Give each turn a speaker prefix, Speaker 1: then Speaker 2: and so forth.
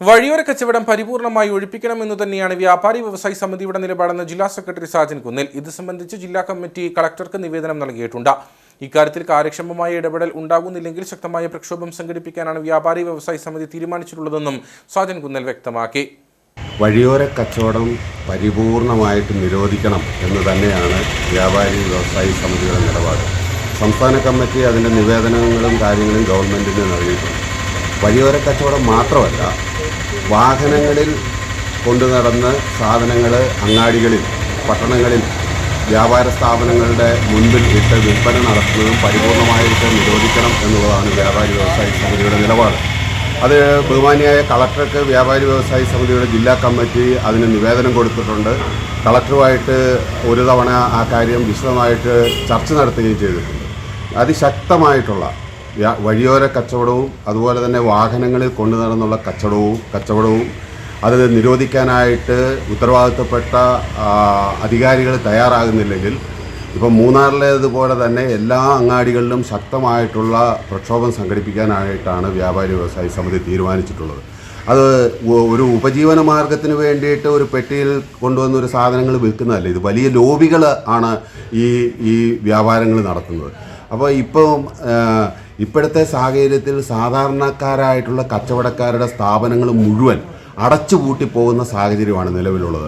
Speaker 1: വഴിയോര കച്ചവടം പരിപൂർണമായി ഒഴിപ്പിക്കണമെന്ന് തന്നെയാണ് വ്യാപാരി വ്യവസായി സമിതിയുടെ നിലപാടെന്ന് ജില്ലാ സെക്രട്ടറി സാജൻ കുന്നിൽ. ഇത് സംബന്ധിച്ച് ജില്ലാ കമ്മിറ്റി കളക്ടർക്ക് നിവേദനം നൽകിയിട്ടുണ്ട്. ഇക്കാര്യത്തിൽ കാര്യക്ഷമമായ ഇടപെടൽ ഉണ്ടാകുന്നില്ലെങ്കിൽ ശക്തമായ പ്രക്ഷോഭം സംഘടിപ്പിക്കാനാണ് വ്യാപാരി വ്യവസായി സമിതി തീരുമാനിച്ചിട്ടുള്ളതെന്നും സാജൻ കുന്നൽ വ്യക്തമാക്കി.
Speaker 2: വഴിയോര കച്ചവടം പരിപൂർണമായിട്ട് നിരോധിക്കണം എന്ന് തന്നെയാണ് വ്യാപാരി വ്യവസായി സമിതിയുടെ നിലപാട്. സംസ്ഥാന കമ്മിറ്റി അതിന്റെ നിവേദനങ്ങളും കാര്യങ്ങളും ഗവൺമെന്റിന് നൽകിയിട്ടുണ്ട്. വഴിയോര കച്ചവടം മാത്രമല്ല വാഹനങ്ങളിൽ കൊണ്ടു നടന്ന് സാധനങ്ങൾ അങ്ങാടികളിൽ പട്ടണങ്ങളിൽ വ്യാപാര സ്ഥാപനങ്ങളുടെ മുൻപിൽ ഇട്ട് വിൽപ്പന നടത്തുന്നതും പരിപൂർണമായിട്ട് നിരോധിക്കണം എന്നുള്ളതാണ് വ്യാപാരി വ്യവസായി സമിതിയുടെ നിലപാട്. അത് ബഹുമാനിയായ കളക്ടർക്ക് വ്യാപാരി വ്യവസായി സമിതിയുടെ ജില്ലാ കമ്മിറ്റി അതിന് നിവേദനം കൊടുത്തിട്ടുണ്ട്. കളക്ടറുമായിട്ട് ഒരു തവണ ആ കാര്യം വിശദമായിട്ട് ചർച്ച നടത്തുകയും ചെയ്തിട്ടുണ്ട്. അതിശക്തമായിട്ടുള്ള വഴിയോര കച്ചവടവും അതുപോലെ തന്നെ വാഹനങ്ങളിൽ കൊണ്ടു നടന്നുള്ള കച്ചവടവും കച്ചവടവും അത് നിരോധിക്കാനായിട്ട് ഉത്തരവാദിത്തപ്പെട്ട അധികാരികൾ തയ്യാറാകുന്നില്ലെങ്കിൽ ഇപ്പം മൂന്നാറിലേതുപോലെ തന്നെ എല്ലാ അങ്ങാടികളിലും ശക്തമായിട്ടുള്ള പ്രക്ഷോഭം സംഘടിപ്പിക്കാനായിട്ടാണ് വ്യാപാരി വ്യവസായി സമിതി തീരുമാനിച്ചിട്ടുള്ളത്. അത് ഒരു ഉപജീവന മാർഗത്തിന് വേണ്ടിയിട്ട് ഒരു പെട്ടിയിൽ കൊണ്ടുവന്ന ഒരു സാധനങ്ങൾ വിൽക്കുന്നതല്ല ഇത് വലിയ ലോബികൾ ആണ് ഈ ഈ വ്യാപാരങ്ങൾ നടത്തുന്നത്. അപ്പോൾ ഇപ്പം ഇപ്പോഴത്തെ സാഹചര്യത്തിൽ സാധാരണക്കാരായിട്ടുള്ള കച്ചവടക്കാരുടെ സ്ഥാപനങ്ങൾ മുഴുവൻ അടച്ചുപൂട്ടി പോകുന്ന സാഹചര്യമാണ് നിലവിലുള്ളത്.